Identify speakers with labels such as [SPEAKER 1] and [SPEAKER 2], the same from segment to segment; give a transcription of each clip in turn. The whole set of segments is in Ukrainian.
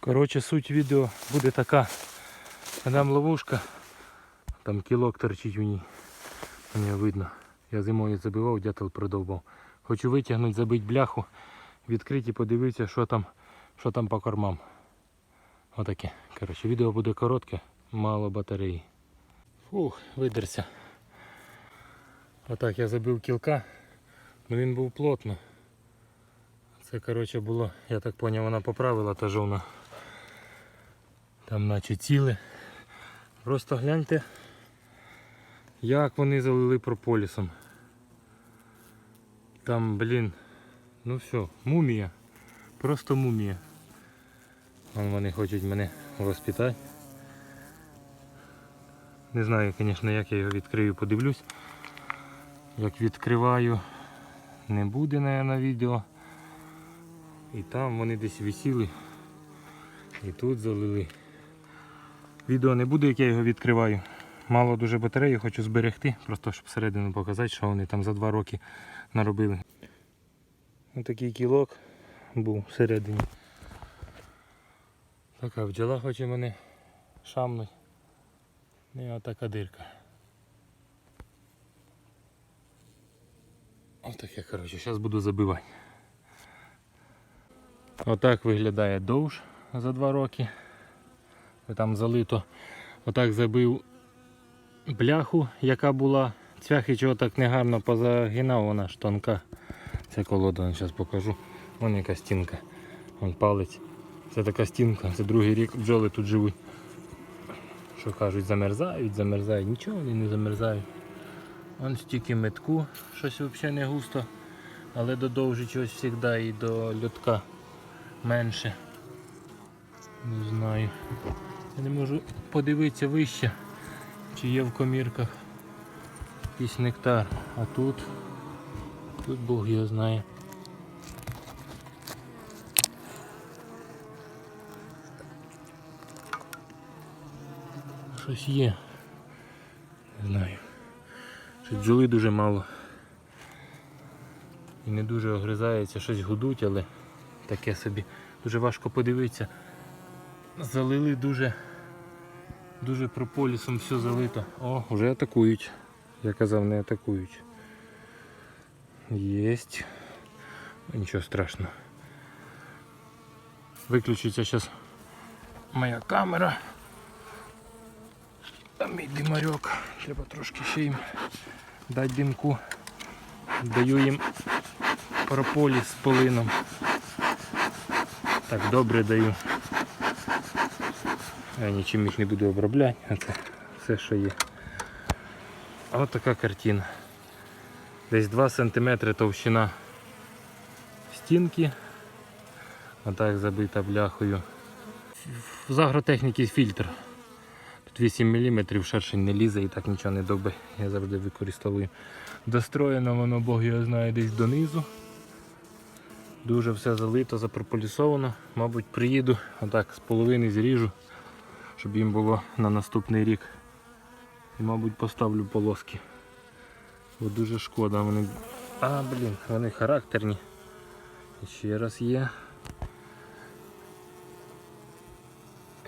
[SPEAKER 1] Коротше, суть відео буде така. Там ловушка, там кілок торчить у ній. Мені видно. Я зимою забивав, дятел продовбав. Хочу витягнути, забити бляху, відкрити і подивитися, що там, що там по кормам. Отаке. Коротше, відео буде коротке, мало батареї. Фух, видерся. Отак я забив кілка, ну він був плотно. Це коротше було, я так зрозумів, вона поправила та жовна. Там наче ціле. Просто гляньте, як вони залили прополісом. Там, блін, ну все, мумія. Просто мумія. Вон вони хочуть мене воспитати. Не знаю, звісно, як я його відкрию, подивлюсь. Як відкриваю, не буде на відео. І там вони десь висіли. І тут залили. Відео не буде, як я його відкриваю. Мало дуже батареї, хочу зберегти, просто щоб всередину показати, що вони там за два роки наробили. Ось такий кілок був всередині. Така бджола хоче мене шамнуть. І отака дирка. Ось таке, коротше, зараз буду забивати. Отак виглядає довж за два роки. Там залито. Отак забив бляху, яка була. Цвяхи чого так негарно позагинав, вона ж тонка. Це колода, зараз покажу. Вон яка стінка. Вон палець. Це така стінка, це другий рік бджоли тут живуть. Що кажуть, замерзають, замерзають. Нічого вони не замерзають. Вон стільки метку, щось взагалі не густо, але до чогось завжди і до льотка менше. Не знаю. Не можу подивитися вище, чи є в комірках якийсь нектар. А тут, тут Бог його знає. Щось є. Не знаю. Щось бджоли дуже мало. І не дуже огризається, щось гудуть, але таке собі. Дуже важко подивитися. Залили дуже дуже прополісом все залито. О, вже атакують. Я казав, не атакують. Єсть. Нічого страшного. Виключиться зараз моя камера. Там мій димарьок. Треба трошки ще їм дати димку. Даю їм прополіс з полином. Так добре даю. Я нічим їх не буду обробляти, це все, що є. Ось така картина. Десь 2 см товщина стінки. Отак забита бляхою. З агротехніки фільтр. Тут 8 мм шершень не лізе і так нічого не доби. Я завжди використовую. Достроєно воно, Бог його знає, десь донизу. Дуже все залито, запрополісовано. Мабуть, приїду, отак з половини зріжу, щоб їм було на наступний рік. І, мабуть, поставлю полоски. Бо дуже шкода. Вони... А, блін, вони характерні. Ще раз є.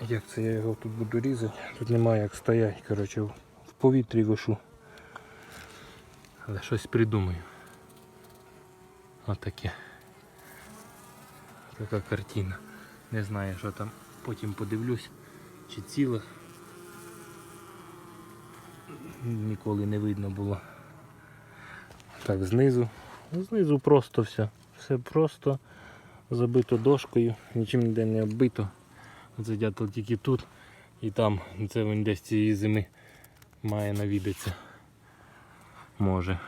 [SPEAKER 1] Як це я його тут буду різати? Тут немає як стоять, коротше, в повітрі вишу. Але щось придумаю. Отаке. Така картина. Не знаю, що там. Потім подивлюсь, чи ціле. Ніколи не видно було. Так, знизу. Ну, Знизу просто все. Все просто забито дошкою, нічим ніде не оббито. Оце дятел тільки тут і там. Це він десь цієї зими має навідатися. Може.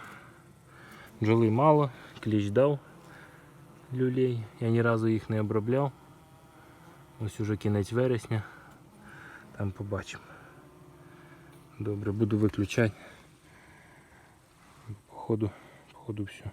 [SPEAKER 1] Бджоли мало, кліч дав люлей. Я ні разу їх не обробляв. Ось уже кінець вересня. Там побачимо. Добре, буду виключати. Походу, походу все.